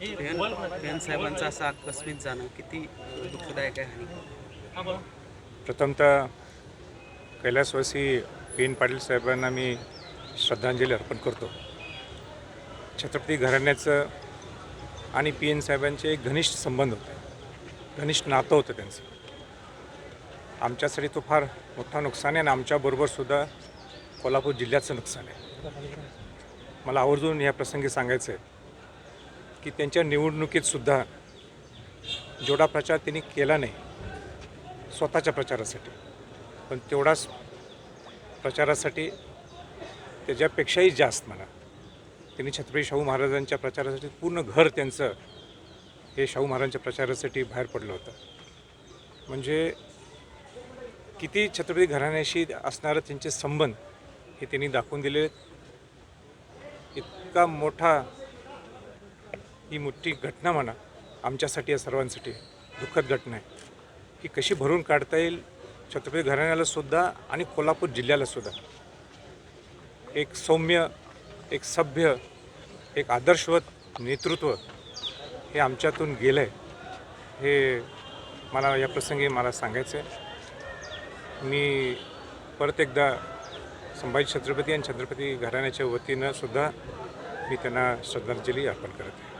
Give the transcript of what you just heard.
बेन साहेबांचा असा आकस्मित जाणं किती दुःखदायक आहे आणि प्रथमतः कैलासवासी पी एन पाटील साहेबांना मी श्रद्धांजली अर्पण करतो. छत्रपती घराण्याचं आणि पी एन साहेबांचे एक घनिष्ठ संबंध होते. घनिष्ठ नातं होतं त्यांचं. आमच्यासाठी तो फार मोठा नुकसान आहे आणि आमच्याबरोबरसुद्धा कोल्हापूर जिल्ह्याचं नुकसान आहे. मला आवर्जून या प्रसंगी सांगायचं आहे की त्यांच्या निवडणुकीतसुद्धा जेवढा प्रचार त्यांनी केला नाही स्वतःच्या प्रचारासाठी पण तेवढाच प्रचारासाठी त्याच्यापेक्षाही जास्त म्हणा त्यांनी छत्रपती शाहू महाराजांच्या प्रचारासाठी पूर्ण घर त्यांचं हे शाहू महाराजांच्या प्रचारासाठी बाहेर पडलं होतं. म्हणजे किती छत्रपती घराण्याशी असणारं त्यांचे संबंध हे त्यांनी दाखवून दिले. इतका मोठा ही मोठी घटना म्हणा आमच्यासाठी या सर्वांसाठी दुःखद घटना आहे. की कशी भरून काढता येईल छत्रपती घराण्याला सुद्धा आणि कोल्हापूर जिल्ह्याला सुद्धा. एक सौम्य एक सभ्य एक आदर्शवत नेतृत्व हे आमच्यातून गेलं आहे हे मला या प्रसंगी मला सांगायचं आहे मी परत एकदा संभाजी छत्रपती आणि छत्रपती घराण्याच्या वतीनं सुद्धा मी त्यांना श्रद्धांजली अर्पण करत आहे.